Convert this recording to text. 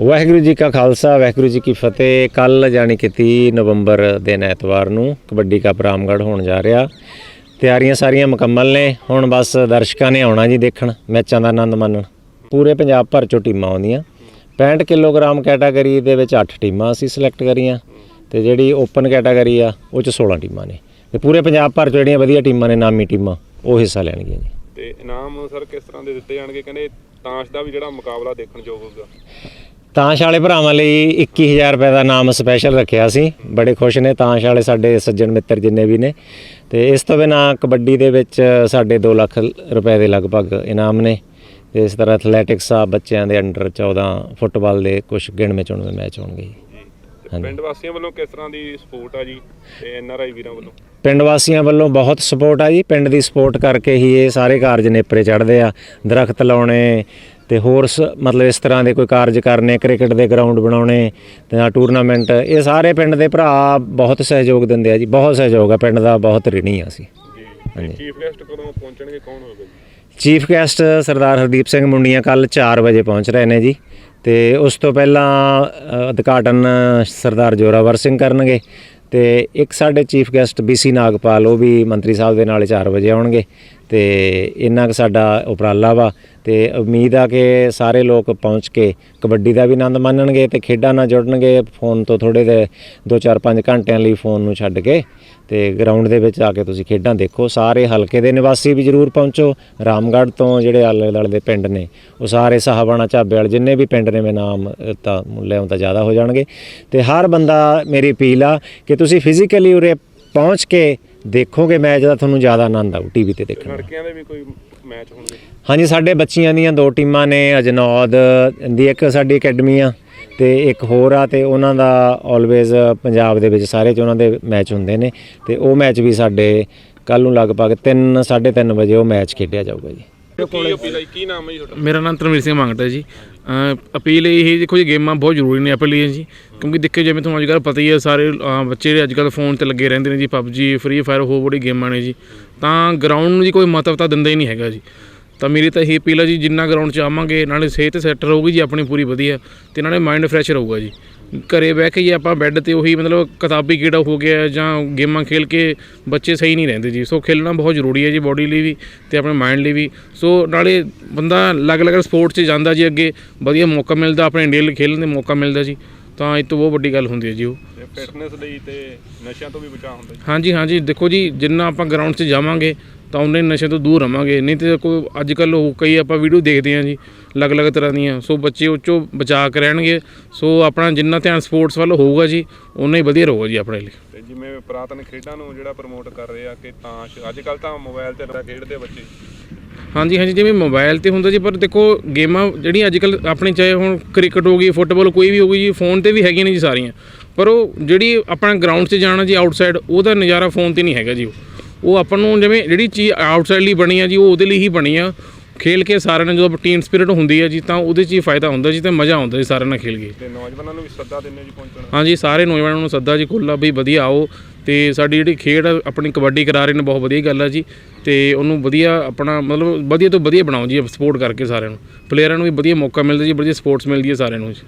ਵਾਹਿਗੁਰੂ ਜੀ ਕਾ ਖਾਲਸਾ, ਵਾਹਿਗੁਰੂ ਜੀ ਕੀ ਫਤਿਹ। ਕੱਲ ਜਾਣੀ ਕਿ 30 ਨਵੰਬਰ ਦਿਨ ਐਤਵਾਰ ਨੂੰ ਕਬੱਡੀ ਕੱਪ ਰਾਮਗੜ੍ਹ ਹੋਣ ਜਾ ਰਿਹਾ। ਤਿਆਰੀਆਂ ਸਾਰੀਆਂ ਮੁਕੰਮਲ ਨੇ। ਹੁਣ ਬਸ ਦਰਸ਼ਕਾਂ ਨੇ ਆਉਣਾ ਜੀ ਦੇਖਣ, ਮੈਚਾਂ ਦਾ ਆਨੰਦ ਮਾਣਨ। ਪੂਰੇ ਪੰਜਾਬ ਭਰ ਚੋਂ ਟੀਮਾਂ ਆਉਂਦੀਆਂ। 65 ਕਿਲੋਗ੍ਰਾਮ ਕੈਟਾਗਰੀ ਦੇ ਵਿੱਚ 8 ਟੀਮਾਂ ਅਸੀਂ ਸਿਲੈਕਟ ਕਰੀਆਂ ਤੇ ਜਿਹੜੀ ਓਪਨ ਕੈਟਾਗਰੀ ਆ, ਉਹ ਚ 16 ਟੀਮਾਂ ਨੇ। ਤੇ ਪੂਰੇ ਪੰਜਾਬ ਭਰ ਚੋਂ ਜਿਹੜੀਆਂ ਵਧੀਆ ਟੀਮਾਂ ਨੇ, ਨਾਮੀ ਟੀਮਾਂ, ਉਹ ਹਿੱਸਾ ਲੈਣਗੀਆਂ ਜੀ। ਤੇ ਇਨਾਮ ਸਰ ਕਿਸ ਤਰ੍ਹਾਂ ਦੇ ਦਿੱਤੇ ਜਾਣਗੇ? ਕਹਿੰਦੇ ਤਾਸ਼ ਦਾ ਵੀ ਜਿਹੜਾ ਮੁਕਾਬਲਾ ਦੇਖਣ ਯੋਗ ਹੋਊਗਾ। ਤਾਸ਼ ਵਾਲੇ ਭਰਾਵਾਂ ਲਈ 21000 ਰੁਪਏ ਦਾ ਨਾਮ ਸਪੈਸ਼ਲ ਰੱਖਿਆ ਸੀ। ਬੜੇ ਖੁਸ਼ ਨੇ ਤਾਸ਼ ਵਾਲੇ ਸਾਡੇ ਸੱਜਣ ਮਿੱਤਰ ਜਿੰਨੇ ਵੀ ਨੇ। ਤੇ ਇਸ ਤੋਂ ਬਿਨਾ ਕਬੱਡੀ ਦੇ ਵਿੱਚ ਸਾਡੇ 2 ਲੱਖ ਰੁਪਏ ਦੇ ਲਗਭਗ ਇਨਾਮ ਨੇ। ਤੇ ਇਸ ਤਰ੍ਹਾਂ ਐਥਲੈਟਿਕਸ ਆ ਬੱਚਿਆਂ ਦੇ ਅੰਡਰ 14 ਫੁੱਟਬਾਲ ਦੇ ਕੁਝ ਗਿਣਵੇਂ ਚੁਣਵੇਂ ਮੈਚ ਹੋਣਗੇ ਪਿੰਡ ਵਾਸੀਆਂ ਵੱਲੋਂ ਕਿਸ ਤਰ੍ਹਾਂ ਦੀ ਸਪੋਰਟ ਆ ਜੀ ਤੇ ਐਨ ਆਰ ਆਈ ਵੀਰਾਂ ਵੱਲੋਂ? ਪਿੰਡ ਵਾਸੀਆਂ ਵੱਲੋਂ ਬਹੁਤ ਸਪੋਰਟ ਆ ਜੀ। ਪਿੰਡ ਦੀ ਸਪੋਰਟ ਕਰਕੇ ਹੀ ਇਹ ਸਾਰੇ ਕਾਰਜ ਨੇਪਰੇ ਚੜ੍ਹਦੇ ਆ। ਦਰਖਤ ਲਾਉਣੇ ਤੇ ਹੋਰ ਮਤਲਬ ਇਸ ਤਰ੍ਹਾਂ ਦੇ ਕੋਈ ਕਾਰਜ ਕਰਨੇ ਕ੍ਰਿਕਟ ਦੇ ਗਰਾਊਂਡ ਬਣਾਉਣੇ ਤੇ ਆ ਟੂਰਨਾਮੈਂਟ ਇਹ ਸਾਰੇ ਪਿੰਡ ਦੇ ਭਰਾ ਬਹੁਤ ਸਹਿਯੋਗ ਦਿੰਦੇ ਆ ਜੀ ਬਹੁਤ ਸਹਿਯੋਗ ਆ ਪਿੰਡ ਦਾ ਬਹੁਤ ਰਿਣੀ ਆ ਅਸੀਂ। ਜੀ। ਤੇ ਚੀਫ ਗੈਸਟ ਕਦੋਂ ਪਹੁੰਚਣਗੇ ਕੌਣ ਹੋਵੇਗਾ ਜੀ? ਚੀਫ ਗੈਸਟ ਸਰਦਾਰ ਹਰਦੀਪ ਸਿੰਘ ਮੁੰਡੀਆਂ ਕੱਲ 4 ਵਜੇ ਪਹੁੰਚ ਰਹੇ ਨੇ ਜੀ ਤੇ ਉਸ ਤੋਂ ਪਹਿਲਾਂ ਉਦਘਾਟਨ ਸਰਦਾਰ ਜੋਰਾਵਰ ਸਿੰਘ ਕਰਨਗੇ ਤੇ ਇੱਕ ਸਾਡੇ ਚੀਫ ਗੈਸਟ ਬੀਸੀ ਨਾਗਪਾਲ ਉਹ ਵੀ ਮੰਤਰੀ ਸਾਹਿਬ ਦੇ ਨਾਲ 4 ਵਜੇ ਆਉਣਗੇ ਤੇ ਇੰਨਾ ਕੁ ਸਾਡਾ ਉਪਰਾਲਾ ਵਾ ਤੇ ਉਮੀਦ ਆ ਕਿ ਸਾਰੇ ਲੋਕ ਪਹੁੰਚ ਕੇ ਕਬੱਡੀ ਦਾ ਵੀ ਆਨੰਦ ਮਾਣਨਗੇ ਤੇ ਖੇਡਾਂ ਨਾਲ ਜੁੜਨਗੇ। ਫੋਨ ਤੋਂ ਥੋੜੇ ਦੇ 2-4-5 ਘੰਟਿਆਂ ਲਈ ਫੋਨ ਨੂੰ ਛੱਡ ਕੇ ਤੇ ਗਰਾਊਂਡ ਦੇ ਵਿੱਚ ਆ ਕੇ ਤੁਸੀਂ ਖੇਡਾਂ ਦੇਖੋ। ਸਾਰੇ ਹਲਕੇ ਦੇ ਨਿਵਾਸੀ ਵੀ ਜਰੂਰ ਪਹੁੰਚੋ। ਰਾਮਗੜ੍ਹ ਤੋਂ ਜਿਹੜੇ ਆਲੇ ਦੁਆਲੇ ਦੇ ਪਿੰਡ ਨੇ, ਉਹ ਸਾਰੇ ਸਾਹਬਾਣਾ ਝਾਬੇ ਵਾਲੇ ਜਿੰਨੇ ਵੀ ਪਿੰਡ ਨੇ, ਮੈਂ ਨਾਮ ਤਾਂ ਲਿਆਉਂ ਤਾਂ ਜ਼ਿਆਦਾ ਹੋ ਜਾਣਗੇ। ਤੇ ਹਰ ਬੰਦਾ ਮੇਰੀ ਅਪੀਲ ਆ ਕਿ ਤੁਸੀਂ ਫਿਜ਼ੀਕਲੀ ਉਰੇ ਪਹੁੰਚ ਕੇ ਦੇਖੋਗੇ ਮੈਚ ਦਾ ਤੁਹਾਨੂੰ ਜ਼ਿਆਦਾ ਆਨੰਦ ਆਊ ਟੀਵੀ ਤੇ ਦੇਖਣ ਦਾ। ਲੜਕਿਆਂ ਦੇ ਵੀ ਕੋਈ ਮੈਚ ਹੋਣਗੇ? ਹਾਂਜੀ ਸਾਡੇ ਬੱਚੀਆਂ ਦੀਆਂ ਦੋ ਟੀਮਾਂ ਨੇ ਅਜਨੌਦ ਦੀ ਇੱਕ ਸਾਡੀ ਅਕੈਡਮੀ ਆ ਤੇ ਇੱਕ ਹੋਰ ਆ ਤੇ ਉਹਨਾਂ ਦਾ ਆਲਵੇਜ਼ ਪੰਜਾਬ ਦੇ ਵਿੱਚ ਸਾਰੇ ਚ ਉਹਨਾਂ ਦੇ ਮੈਚ ਹੁੰਦੇ ਨੇ ਤੇ ਉਹ ਮੈਚ ਵੀ ਸਾਡੇ ਕੱਲ ਨੂੰ ਲਗਭਗ 3 3:30 ਵਜੇ ਉਹ ਮੈਚ ਖੇਡਿਆ ਜਾਊਗਾ ਜੀ। ਕੀ ਅਪੀਲ ਹੈ ਜੀ? ਕੀ ਨਾਮ ਹੈ ਜੀ ਤੁਹਾਡਾ? ਮੇਰਾ ਨਾਮ ਧਰਮਵੀਰ ਸਿੰਘ ਮੰਗਟਾ ਜੀ। ਅਪੀਲ ਇਹ ਹੀ ਦੇਖੋ ਜੀ ਗੇਮਾਂ ਬਹੁਤ ਜ਼ਰੂਰੀ ਨੇ ਆਪਣੇ ਲਈ ਜੀ। ਕਿਉਂਕਿ ਦੇਖੋ ਜਿਵੇਂ ਤੁਹਾਨੂੰ ਅੱਜ ਕੱਲ੍ਹ ਪਤਾ ਹੀ ਹੈ ਸਾਰੇ ਬੱਚੇ ਜਿਹੜੇ ਅੱਜ ਕੱਲ੍ਹ ਫੋਨ ਤੇ ਲੱਗੇ ਰਹਿੰਦੇ ਨੇ ਜੀ ਪਬਜੀ ਫ੍ਰੀ ਫਾਇਰ ਹੋਰ ਬੜੀ ਗੇਮਾਂ ਨੇ ਜੀ। ਤਾਂ ਗਰਾਊਂਡ ਨੂੰ ਜੀ ਕੋਈ ਮਹੱਤਵਤਾ ਦਿੰਦਾ ਹੀ ਨਹੀਂ ਹੈਗਾ ਜੀ। ਤਾਂ ਮੇਰੀ ਤਾਂ ਇਹ ਅਪੀਲ ਹੈ ਜੀ ਜਿੰਨਾ ਗਰਾਊਂਡ 'ਚ ਆਵਾਂਗੇ ਨਾਲੇ ਸਿਹਤ ਸੈੱਟ ਰਹੂਗੀ ਜੀ ਆਪਣੀ ਪੂਰੀ ਵਧੀਆ। ਤੇ ਨਾਲੇ ਮਾਈਂਡ ਫਰੈਸ਼ ਰਹੂਗਾ ਜੀ। ਘਰੇ ਬਹਿ ਕੇ ਜੀ ਆਪਾਂ ਬੈੱਡ ਤੇ ਉਹੀ ਮਤਲਬ ਕਿਤਾਬੀ ਕੀੜਾ ਹੋ ਗਿਆ ਜਾਂ ਗੇਮਾਂ ਖੇਲ ਕੇ ਬੱਚੇ ਸਹੀ ਨਹੀਂ ਰਹਿੰਦੇ ਜੀ। ਸੋ ਖੇਲਣਾ ਬਹੁਤ ਜ਼ਰੂਰੀ ਹੈ ਜੀ ਬੋਡੀ ਲਈ ਵੀ ਤੇ ਆਪਣੇ ਮਾਈਂਡ ਲਈ ਵੀ। ਸੋ ਨਾਲੇ ਬੰਦਾ ਅਲੱਗ-ਅਲੱਗ ਸਪੋਰਟਸ 'ਚ ਜਾਂਦਾ ਜੀ ਅੱਗੇ। ਵਧੀਆ ਮੌਕਾ ਮਿਲਦਾ ਆਪਣੇ ਇੰਡੀਆ ਲਈ ਖੇਲਣ ਦੇ ਮੌਕਾ ਮਿਲਦਾ ਜੀ। ਤਾਂ ਇਹ ਤੋਂ ਬਹੁਤ ਵੱਡੀ ਗੱਲ ਹੁੰਦੀ ਹੈ ਜੀ ਉਹ। ਫਿਟਨੈਸ ਲਈ ਤੇ ਨਸ਼ਿਆਂ ਤੋਂ ਵੀ ਬਚਾਅ ਹੁੰਦਾ ਜੀ। ਹਾਂਜੀ ਹਾਂਜੀ। ਦੇਖੋ ਜੀ ਜਿੰਨਾ ਆਪਾਂ ਗਰਾਊਂਡ 'ਚ ਜਾਵਾਂਗੇ ਤਾਂ ਉਹਨੇ ਨਸ਼ੇ ਤੋਂ ਦੂਰ ਰਵਾਂਗੇ। ਨਹੀਂ ਤੇ ਕੋਈ ਅੱਜ ਕੱਲ ਉਹ ਕਈ ਆਪਾਂ ਵੀਡੀਓ ਦੇਖਦੇ ਹਾਂ ਜੀ ਅਲੱਗ-ਅਲੱਗ ਤਰ੍ਹਾਂ ਦੀਆਂ। ਸੋ ਬੱਚੇ ਉਹ 'ਚੋਂ ਬਚਾ ਕੇ ਰਹਿਣਗੇ। ਸੋ ਆਪਣਾ ਜਿੰਨਾ ਧਿਆਨ ਸਪੋਰਟਸ ਵੱਲ ਹੋਊਗਾ ਜੀ ਉਨਾ ਹੀ ਵਧੀਆ ਰਹੂਗਾ ਜੀ ਆਪਣੇ ਲਈ। ਤੇ ਜਿਵੇਂ ਪੁਰਾਤਨ ਖੇਡਾਂ ਨੂੰ ਜਿਹੜਾ ਪ੍ਰਮੋਟ ਕਰ ਰਹੇ ਆ ਕਿ ਤਾਸ਼ ਅੱਜ ਕੱਲ ਤਾਂ ਮੋਬਾਈਲ ਤੇ ਖੇਡਦੇ ਆ ਬੱਚੇ। ਹਾਂਜੀ ਹਾਂਜੀ ਜਿਵੇਂ ਮੋਬਾਈਲ ਤੇ ਹੁੰਦਾ ਜੀ ਪਰ ਦੇਖੋ ਗੇਮਾਂ ਜਿਹੜੀਆਂ ਅੱਜ ਕੱਲ ਆਪਣੇ ਚਾਹੇ ਹੁਣ ਕ੍ਰਿਕਟ ਹੋ ਗਈ ਫੁੱਟਬਾਲ ਕੋਈ ਵੀ ਹੋ ਗਈ ਜੀ ਫੋਨ ਤੇ ਵੀ ਹੈਗੀਆਂ ਨੇ ਜੀ ਸਾਰੀਆਂ। ਪਰ ਉਹ ਜਿਹੜੀ ਆਪਣਾ ਗਰਾਊਂਡ 'ਚ ਜਾਣਾ ਜੀ ਆਊਟਸਾਈਡ ਉਹਦਾ ਨਜ਼ਾਰਾ ਫੋਨ ਤੇ ਨਹੀਂ ਹੈਗਾ ਜੀ ਉਹ। ਉਹ ਆਪਾਂ ਨੂੰ ਜਿਵੇਂ ਜਿਹੜੀ ਚੀਜ਼ ਆਊਟਸਾਈਡ ਲਈ ਬਣੀ ਆ ਜੀ ਉਹ ਉਹਦੇ ਲਈ ਹੀ ਬਣੀ ਆ। ਖੇਲ ਕੇ ਸਾਰਿਆਂ ਨਾਲ ਜਦੋਂ ਟੀਮ ਸਪਿਰਿਟ ਹੁੰਦੀ ਹੈ ਜੀ ਤਾਂ ਉਹਦੇ 'ਚ ਹੀ ਫਾਇਦਾ ਹੁੰਦਾ ਜੀ ਤੇ ਮਜ਼ਾ ਆਉਂਦਾ ਜੀ ਸਾਰਿਆਂ ਨਾਲ ਖੇਲ ਕੇ। ਤੇ ਨੌਜਵਾਨਾਂ ਨੂੰ ਵੀ ਸੱਦਾ ਦਿੰਦੇ ਜੀ ਪਹੁੰਚਣ ਹਾਂਜੀ ਸਾਰੇ ਨੌਜਵਾਨਾਂ ਨੂੰ ਸੱਦਾ ਜੀ ਕੁੱਲਾ ਵੀ ਵਧੀਆ ਆਓ ਤੇ ਸਾਡੀ ਜਿਹੜੀ ਖੇਡ ਆਪਣੀ ਕਬੱਡੀ ਕਰਾ ਰਹੇ ਨੇ ਬਹੁਤ ਵਧੀਆ ਗੱਲ ਆ ਜੀ ਤੇ ਉਹਨੂੰ ਵਧੀਆ ਆਪਣਾ ਮਤਲਬ ਵਧੀਆ ਤੋਂ ਵਧੀਆ ਬਣਾਓ ਜੀ ਸਪੋਰਟ ਕਰਕੇ ਸਾਰਿਆਂ ਨੂੰ। ਪਲੇਅਰਾਂ ਨੂੰ ਵੀ ਵਧੀਆ ਮੌਕਾ ਮਿਲਦਾ ਜੀ ਵਧੀਆ ਸਪੋਰਟਸ ਮਿਲਦੀ ਹੈ ਸਾਰਿਆਂ ਨੂੰ ਜੀ।